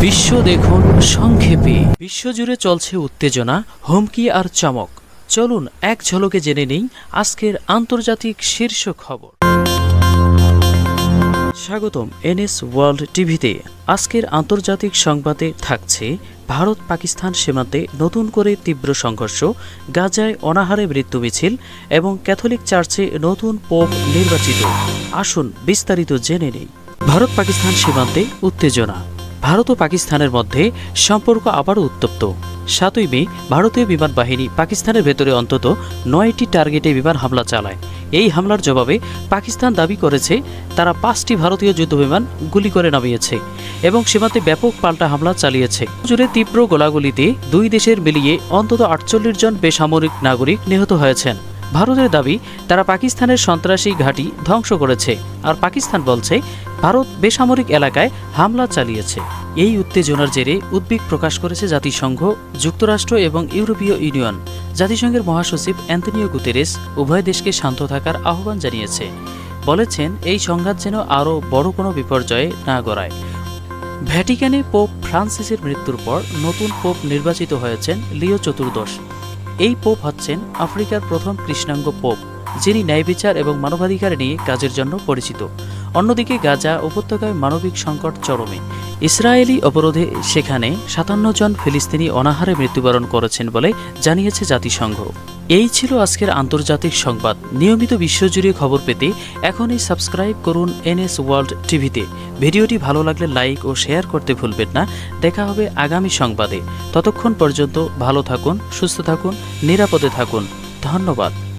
বিশ্ব দেখুন সংক্ষেপে। বিশ্বজুড়ে চলছে উত্তেজনা, হুমকি আর চমক। চলুন এক ঝলকে জেনে নেই আজকের আন্তর্জাতিক শীর্ষ খবর। স্বাগতম এনএস ওয়ার্ল্ড টিভিতে। আজকের আন্তর্জাতিক সংবাদে থাকছে, ভারত পাকিস্তান সীমান্তে নতুন করে তীব্র সংঘর্ষ, গাজায় অনাহারে মৃত্যু মিছিল এবং ক্যাথলিক চার্চে নতুন পোপ নির্বাচিত। আসুন, বিস্তারিত জেনে নেই। ভারত পাকিস্তান সীমান্তে উত্তেজনা। ভারত ও পাকিস্তানের মধ্যে সম্পর্ক আবারও উত্তপ্ত। সাতই মে ভারতীয় বিমান বাহিনী পাকিস্তানের ভেতরে অন্তত নয়টি টার্গেটে বিমান হামলা চালায়। এই হামলার জবাবে পাকিস্তান দাবি করেছে, তারা পাঁচটি ভারতীয় যুদ্ধবিমান গুলি করে নামিয়েছে এবং সীমান্তে ব্যাপক পাল্টা হামলা চালিয়েছে। জুড়ে তীব্র গোলাগুলিতে দুই দেশের মিলিয়ে অন্তত আটচল্লিশ জন বেসামরিক নাগরিক নিহত হয়েছেন। ভারতের দাবি, তারা পাকিস্তানের সন্ত্রাসী ঘাঁটি ধ্বংস করেছে। আর পাকিস্তান বলছে, ভারত বেসামরিক এলাকায় হামলা চালিয়েছে। এই উত্তেজনার জেরে উদ্বেগ প্রকাশ করেছে জাতিসংঘ, যুক্তরাষ্ট্র এবং ইউরোপীয় ইউনিয়ন। জাতিসংঘের মহাসচিব অ্যান্টনিও গুতেরেস উভয় দেশকে শান্ত থাকার আহ্বান জানিয়েছে। বলেছেন, এই সংঘাত যেন আরও বড় কোনো বিপর্যয়ে না গড়ায়। ভ্যাটিকানে পোপ ফ্রান্সিসের মৃত্যুর পর নতুন পোপ নির্বাচিত হয়েছেন লিও চতুর্দশ। এই পোপ হচ্ছেন আফ্রিকার প্রথম কৃষ্ণাঙ্গ পোপ, যিনি ন্যায়বিচার এবং মানবাধিকার নিয়ে কাজের জন্য পরিচিত। অন্যদিকে গাজা উপত্যকায় মানবিক সংকট চরমে। ইসরায়েলি অবরোধে সেখানে সাতান্ন জন ফিলিস্তিনি অনাহারে মৃত্যুবরণ করেছেন বলে জানিয়েছে জাতিসংঘ। এই ছিল আজকের আন্তর্জাতিক সংবাদ। নিয়মিত বিশ্বজুড়ে খবর পেতে এখনই সাবস্ক্রাইব করুন এনএস ওয়ার্ল্ড টিভিতে। ভিডিওটি ভালো লাগলে লাইক ও শেয়ার করতে ভুলবেন না। দেখা হবে আগামী সংবাদে। ততক্ষণ পর্যন্ত ভালো থাকুন, সুস্থ থাকুন, নিরাপদে থাকুন। ধন্যবাদ।